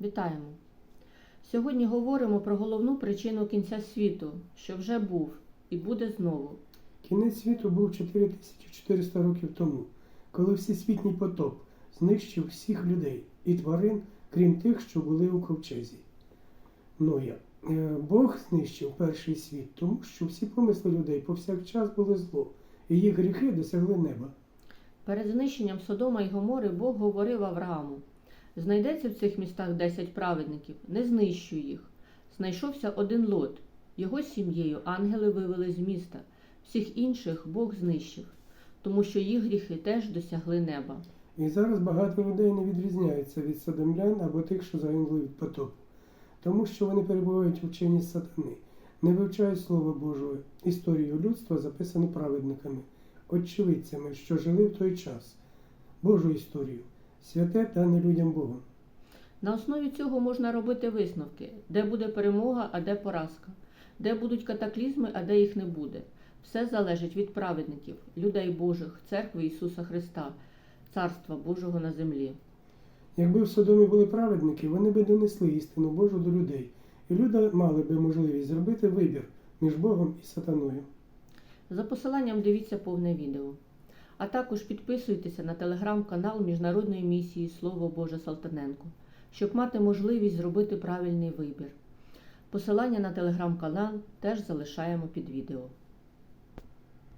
Вітаємо! Сьогодні говоримо про головну причину кінця світу, що вже був і буде знову. Кінець світу був 4400 років тому, коли всесвітній потоп знищив всіх людей і тварин, крім тих, що були у ковчезі. Ноя. Е, Бог знищив перший світ, тому що всі помисли людей повсякчас були зло, і їх гріхи досягли неба. Перед знищенням Содома і Гомори Бог говорив Аврааму: знайдеться в цих містах десять праведників, не знищуй їх. Знайшовся один лот. Його сім'єю ангели вивели з міста. Всіх інших Бог знищив, тому що їх гріхи теж досягли неба. І зараз багато людей не відрізняються від садомлян або тих, що загинули від потопу, тому що вони перебувають у вченні сатани, не вивчають Слово Божого, історію людства записану праведниками, очевидцями, що жили в той час, Божу історію, святе дане людям Богом. На основі цього можна робити висновки, де буде перемога, а де поразка, де будуть катаклізми, а де їх не буде. Все залежить від праведників, людей Божих, церкви Ісуса Христа, Царства Божого на землі. Якби в Содомі були праведники, вони би донесли істину Божу до людей, і люди мали би можливість зробити вибір між Богом і сатаною. За посиланням дивіться повне відео. А також підписуйтеся на телеграм-канал Міжнародної місії Слово Боже Салтаненко, щоб мати можливість зробити правильний вибір. Посилання на телеграм-канал теж залишаємо під відео.